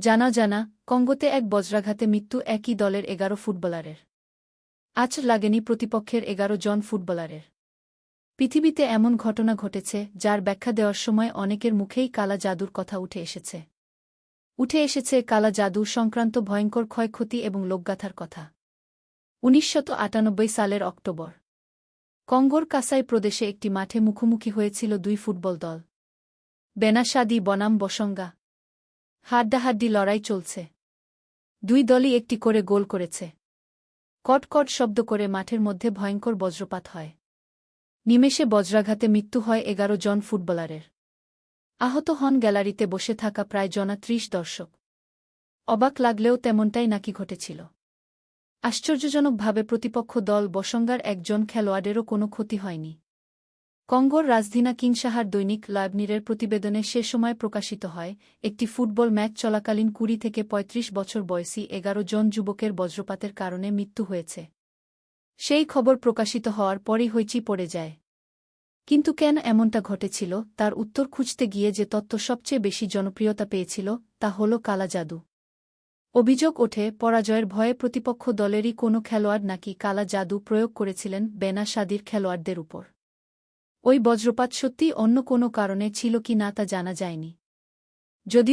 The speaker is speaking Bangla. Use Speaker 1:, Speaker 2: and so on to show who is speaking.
Speaker 1: জানা জানা, কঙ্গোতে এক বজ্রাঘাতে মৃত্যু একই দলের এগারো ফুটবলারের। আজ লাগেনি প্রতিপক্ষের এগারো জন ফুটবলারের। পৃথিবীতে এমন ঘটনা ঘটেছে, যার ব্যাখ্যা দেওয়ার সময় অনেকের মুখেই কালা জাদুর কথা উঠে এসেছে। উঠে এসেছে কালা জাদু সংক্রান্ত ভয়ঙ্কর ক্ষয়ক্ষতি এবং লোকগাথার কথা। উনিশশত সালের অক্টোবর। কঙ্গোর কাসাই প্রদেশে একটি মাঠে মুখোমুখি হয়েছিল দুই ফুটবল দল। বেনাসাদি বনাম বসঙ্গা হাড্ডাহাড্ডি লড়াই চলছে। দুই দলই একটি করে গোল করেছে। কটকট শব্দ করে মাঠের মধ্যে ভয়ঙ্কর বজ্রপাত হয়। নিমেষে বজ্রাঘাতে মৃত্যু হয় এগারো জন ফুটবলারের। আহত হন গ্যালারিতে বসে থাকা প্রায় জনা ত্রিশ দর্শক। অবাক লাগলেও তেমনটাই নাকি ঘটেছিল। আশ্চর্যজনকভাবে প্রতিপক্ষ দল বসঙ্গার একজন খেলোয়াড়েরও কোনো ক্ষতি হয়নি। কঙ্গোর রাজধানা কিংসাহার দৈনিক লাইবনিরের প্রতিবেদনে সে সময় প্রকাশিত হয়, একটি ফুটবল ম্যাচ চলাকালীন কুড়ি থেকে ৩৫ বছর বয়সী এগারো জন যুবকের বজ্রপাতের কারণে মৃত্যু হয়েছে। সেই খবর প্রকাশিত হওয়ার পরই হইচি পড়ে যায়। কিন্তু কেন এমনটা ঘটেছিল, তার উত্তর খুঁজতে গিয়ে যে তত্ত্ব সবচেয়ে বেশি জনপ্রিয়তা পেয়েছিল, তা হল কালা জাদু। অভিযোগ ওঠে, পরাজয়ের ভয়ে প্রতিপক্ষ দলেরই কোনো খেলোয়াড় নাকি কালা জাদু প্রয়োগ করেছিলেন বেনা সাদির খেলোয়াড়দের উপর। ওই বজ্রপাত সত্যি অন্য কোনো কারণে ছিল কি না তা জানা যায়নি। যদিও